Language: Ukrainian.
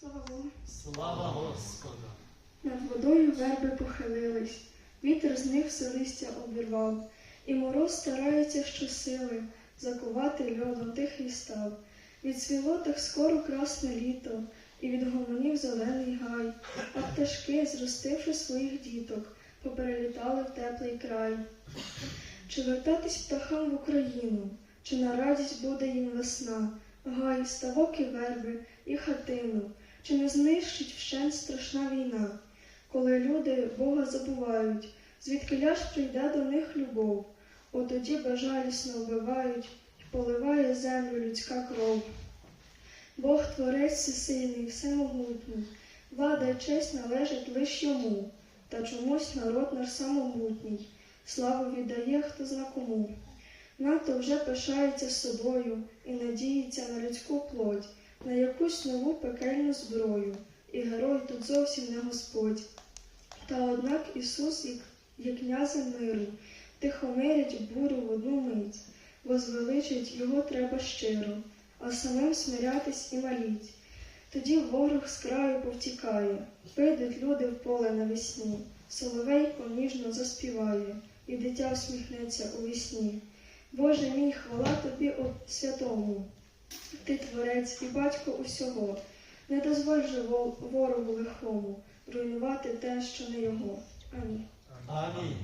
Слава Богу. Слава Господу! Над водою верби похилились, вітер з них все листя обірвав, і мороз старається щосили закувати льодом тихий став. Відсвіло так скоро красне літо, і відгомонів зелений гай, а пташки, зростивши своїх діток, поперелітали в теплий край. Чи вертатись птахам в Україну, чи на радість буде їм весна, гай, ставок і верби, і хатину, чи не знищить вщент страшна війна, коли люди Бога забувають, звідки ляж прийде до них любов, от тоді безжалісно вбивають і поливає землю людська кров. Бог творець всесильний, всемогутній, влада й честь належить лиш йому, та чомусь народ наш самомутній, славу віддає хто зна кому. Надто вже пишається собою і надіється на людську плоть, на якусь нову пекельну зброю, і герой тут зовсім не Господь. Та однак Ісус, як, є князем миру, тихомирить бурю в одну мить, возвеличить його треба щиро, а самим смирятись і маліть. Тоді ворог з краю повтікає, прийдуть люди в поле навесні, соловейко ніжно заспіває, і дитя всміхнеться у вісні. Боже мій, хвала тобі, о святому, ти творець і батько усього, не дозволь же ворогу лихому руйнувати те, що не його. Амінь. Амінь.